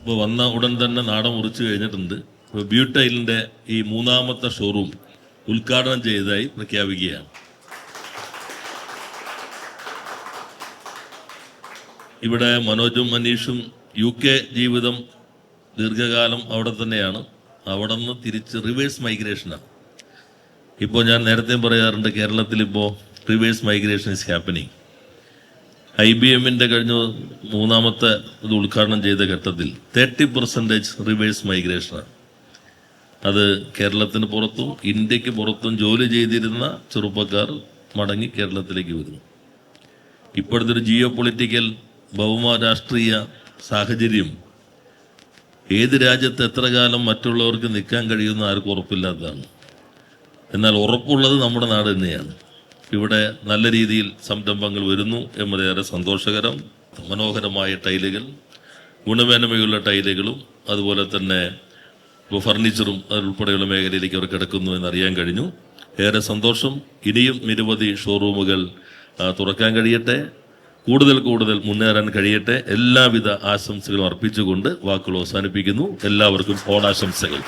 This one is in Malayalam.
ഇപ്പോൾ വന്ന ഉടൻ തന്നെ നാടൻ മുറിച്ച് കഴിഞ്ഞിട്ടുണ്ട്. ഇപ്പോൾ ബ്യൂട്ടൈലിന്റെ ഈ മൂന്നാമത്തെ ഷോറൂം ഉദ്ഘാടനം ചെയ്തതായി പ്രഖ്യാപിക്കുകയാണ്. ഇവിടെ മനോജും മനീഷും യു കെ ജീവിതം ദീർഘകാലം അവിടെ തന്നെയാണ്. അവിടെ നിന്ന് തിരിച്ച് റിവേഴ്സ് മൈഗ്രേഷനാണ് ഇപ്പോൾ ഞാൻ നേരത്തെ പറയാറുണ്ട് കേരളത്തിൽ ഇപ്പോൾ reverse migration is happening I B എമ്മിന്റെ കഴിഞ്ഞ മൂന്നാമത്തെ ഇത് ഉദ്ഘാടനം ചെയ്ത ഘട്ടത്തിൽ തേർട്ടി പെർസെന്റേജ് റിവേഴ്സ് മൈഗ്രേഷനാണ്. അത് കേരളത്തിന് പുറത്തും ഇന്ത്യയ്ക്ക് പുറത്തും ജോലി ചെയ്തിരുന്ന ചെറുപ്പക്കാർ മടങ്ങി കേരളത്തിലേക്ക് വരുന്നു. ഇപ്പോഴത്തെ ഒരു ജിയോ പൊളിറ്റിക്കൽ ഭൗമ രാഷ്ട്രീയ സാഹചര്യം ഏത് രാജ്യത്ത് എത്ര കാലം മറ്റുള്ളവർക്ക് നിൽക്കാൻ കഴിയുമെന്ന് ആർക്കും ഉറപ്പില്ലാത്തതാണ്. എന്നാൽ ഉറപ്പുള്ളത് നമ്മുടെ നാട് തന്നെയാണ്. ഇവിടെ നല്ല രീതിയിൽ സംരംഭങ്ങൾ വരുന്നു എന്നതേറെ സന്തോഷകരം മനോഹരമായ ടൈലുകൾ ഗുണമേന്മയുള്ള ടൈലുകളും അതുപോലെ തന്നെ ഇപ്പോൾ ഫർണിച്ചറും അതുൾപ്പെടെയുള്ള മേഖലയിലേക്ക് അവർ കിടക്കുന്നു എന്നറിയാൻ കഴിഞ്ഞു. ഏറെ സന്തോഷം. ഇനിയും നിരവധി ഷോറൂമുകൾ തുറക്കാൻ കഴിയട്ടെ. കൂടുതൽ കൂടുതൽ മുന്നേറാൻ കഴിയട്ടെ. എല്ലാവിധ ആശംസകളും അർപ്പിച്ചുകൊണ്ട് വാക്കുകൾ അവസാനിപ്പിക്കുന്നു. എല്ലാവർക്കും ഓണാശംസകൾ.